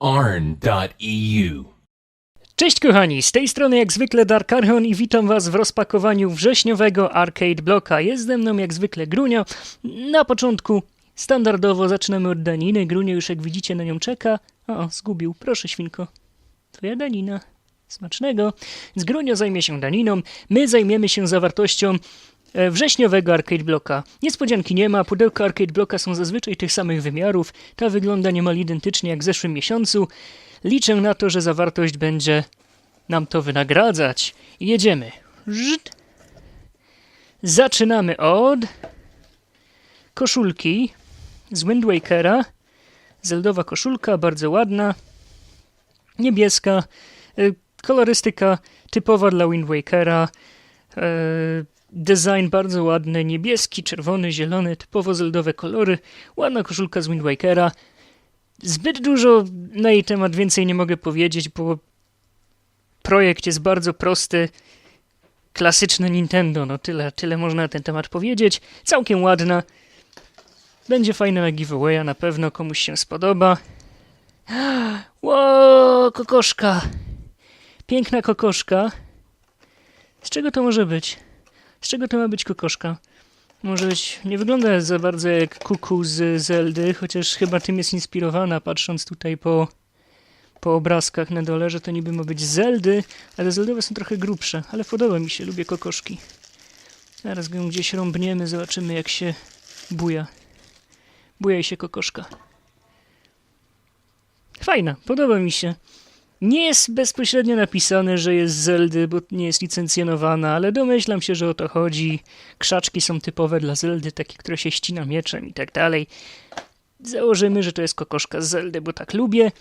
arn.eu. Cześć kochani, z tej strony jak zwykle Dark Archon i witam was w rozpakowaniu wrześniowego Arcade Blocka. Jest ze mną jak zwykle Grunio. Na początku standardowo zaczynamy od daniny. Grunio już jak widzicie na nią czeka. O, zgubił. Proszę świnko. Twoja danina. Smacznego. Z Grunio zajmie się daniną. My zajmiemy się zawartością wrześniowego Arcade Blocka. Niespodzianki nie ma, pudełka Arcade Blocka są zazwyczaj tych samych wymiarów. Ta wygląda niemal identycznie jak w zeszłym miesiącu. Liczę na to, że zawartość będzie nam to wynagradzać. Jedziemy. Zaczynamy od koszulki z Wind Wakera. Zeldowa koszulka, bardzo ładna. Niebieska. y, Kolorystyka typowa dla Wind Wakera. Design bardzo ładny, niebieski, czerwony, zielony, typowo zeldowe kolory. Ładna koszulka z Wind Wakera. Zbyt dużo na jej temat więcej nie mogę powiedzieć, bo projekt jest bardzo prosty. Klasyczne Nintendo, no tyle, tyle można na ten temat powiedzieć. Całkiem ładna. Będzie fajna na giveawaya, na pewno komuś się spodoba. Ło, kokoszka. Piękna kokoszka. Z czego to może być? Z czego to ma być kokoszka? Może być, nie wygląda za bardzo jak kuku z Zeldy, chociaż chyba tym jest inspirowana, patrząc tutaj po, po obrazkach na dole, że to niby ma być Zeldy, ale Zeldowe są trochę grubsze, ale podoba mi się, lubię kokoszki. Zaraz go gdzieś rąbniemy, zobaczymy jak się buja. Bujaj się kokoszka. Fajna, podoba mi się. Nie jest bezpośrednio napisane, że jest Zeldy, bo nie jest licencjonowana, ale domyślam się, że o to chodzi. Krzaczki są typowe dla Zeldy, takie, które się ścina mieczem i tak dalej. Założymy, że to jest kokoszka z Zeldy, bo tak lubię.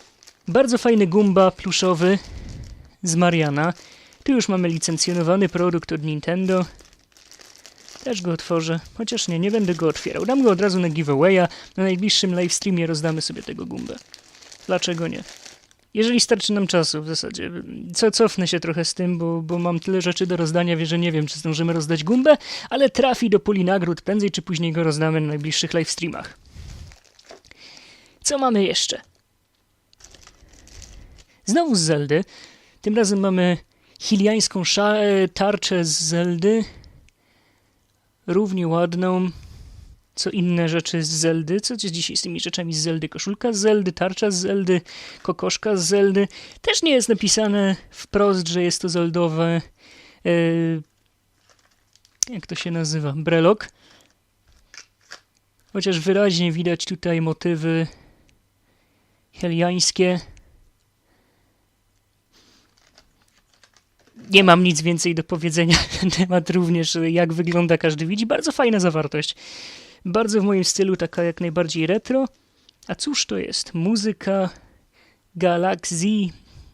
Bardzo fajny Gumba pluszowy z Mariana. Tu już mamy licencjonowany produkt od Nintendo. Też go otworzę, chociaż nie, nie będę go otwierał. Dam go od razu na giveawaya. Na najbliższym livestreamie rozdamy sobie tego Gumbę. Dlaczego nie? Jeżeli starczy nam czasu w zasadzie. Co, cofnę się trochę z tym, bo, bo mam tyle rzeczy do rozdania, wie, że nie wiem, czy zdążymy rozdać gumbę, ale trafi do puli nagród, prędzej czy później go rozdamy na najbliższych livestreamach. Co mamy jeszcze? Znowu z Zeldy. Tym razem mamy hiliańską e, tarczę z Zeldy. Równie ładną co inne rzeczy z Zeldy. Co jest dzisiaj z tymi rzeczami z Zeldy? Koszulka z Zeldy, tarcza z Zeldy, kokoszka z Zeldy. Też nie jest napisane wprost, że jest to zeldowe. e, jak to się nazywa? Brelok. Chociaż wyraźnie widać tutaj motywy heliańskie. Nie mam nic więcej do powiedzenia na ten temat, również jak wygląda każdy widzi. Bardzo fajna zawartość. Bardzo w moim stylu, taka jak najbardziej retro. A cóż to jest? Muzyka Galaxy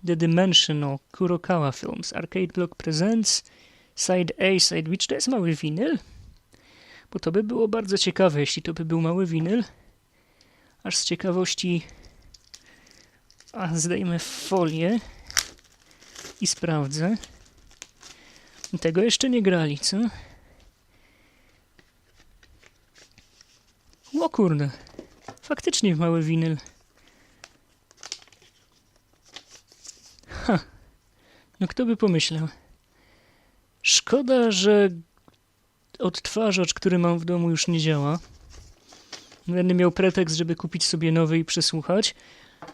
The Dimensional Kurokawa Films. Arcade Block Presents Side A, Side B. Czy to jest mały winyl? Bo to by było bardzo ciekawe, jeśli to by był mały winyl. Aż z ciekawości a, zdejmę folię i sprawdzę. Tego jeszcze nie grali, co? O kurde. Faktycznie mały winyl. Ha. No kto by pomyślał. Szkoda, że odtwarzacz, który mam w domu już nie działa. Będę miał pretekst, żeby kupić sobie nowy i przesłuchać.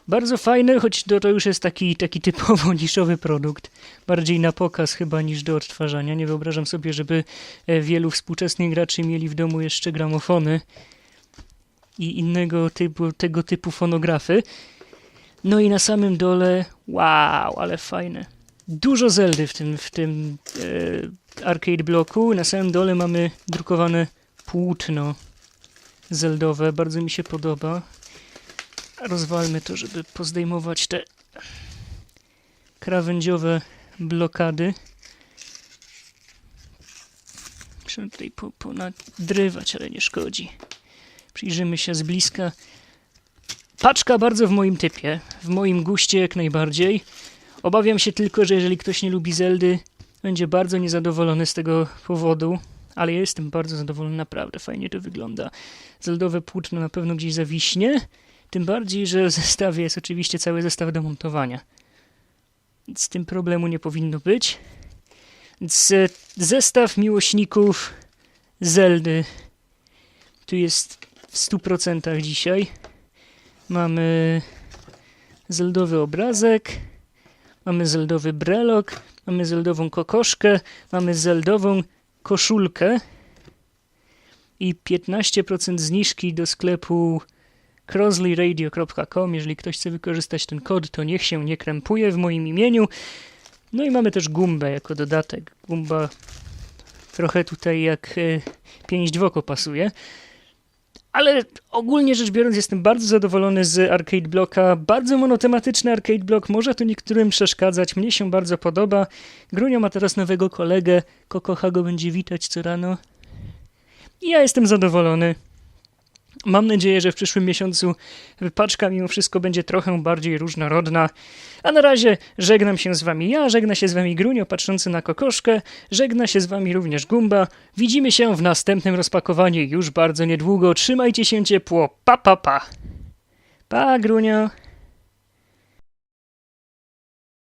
Bardzo fajny, choć to, to już jest taki, taki typowo niszowy produkt. Bardziej na pokaz chyba niż do odtwarzania. Nie wyobrażam sobie, żeby e, wielu współczesnych graczy mieli w domu jeszcze gramofony i innego typu, tego typu fonografy. No i na samym dole, wow, ale fajne. Dużo Zeldy w tym, w tym e, arcade bloku. Na samym dole mamy drukowane płótno zeldowe. Bardzo mi się podoba. Rozwalmy to, żeby pozdejmować te krawędziowe blokady. Muszę tutaj po, ponadrywać, ale nie szkodzi. Przyjrzymy się z bliska. Paczka bardzo w moim typie, w moim guście jak najbardziej. Obawiam się tylko, że jeżeli ktoś nie lubi Zeldy, będzie bardzo niezadowolony z tego powodu, ale ja jestem bardzo zadowolony, naprawdę fajnie to wygląda. Zeldowe płótno na pewno gdzieś zawiśnie. Tym bardziej, że w zestawie jest oczywiście cały zestaw do montowania. Z tym problemu nie powinno być. Więc zestaw miłośników Zeldy tu jest w 100% dzisiaj. Mamy zeldowy obrazek, mamy zeldowy brelok, mamy zeldową kokoszkę, mamy zeldową koszulkę i 15% zniżki do sklepu crossleyradio.com. Jeżeli ktoś chce wykorzystać ten kod, to niech się nie krępuje w moim imieniu. No i mamy też gumbę jako dodatek. Gumba trochę tutaj jak e, pięść w oko pasuje. Ale ogólnie rzecz biorąc, jestem bardzo zadowolony z Arcade Blocka. Bardzo monotematyczny Arcade Block, może to niektórym przeszkadzać. Mnie się bardzo podoba. Grunio ma teraz nowego kolegę. Kokocha go będzie witać co rano. I ja jestem zadowolony. Mam nadzieję, że w przyszłym miesiącu paczka mimo wszystko będzie trochę bardziej różnorodna. A na razie żegnam się z wami ja, żegna się z wami Grunio patrzący na kokoszkę, żegna się z wami również Gumba. Widzimy się w następnym rozpakowaniu już bardzo niedługo. Trzymajcie się ciepło. Pa pa pa. Pa Grunio.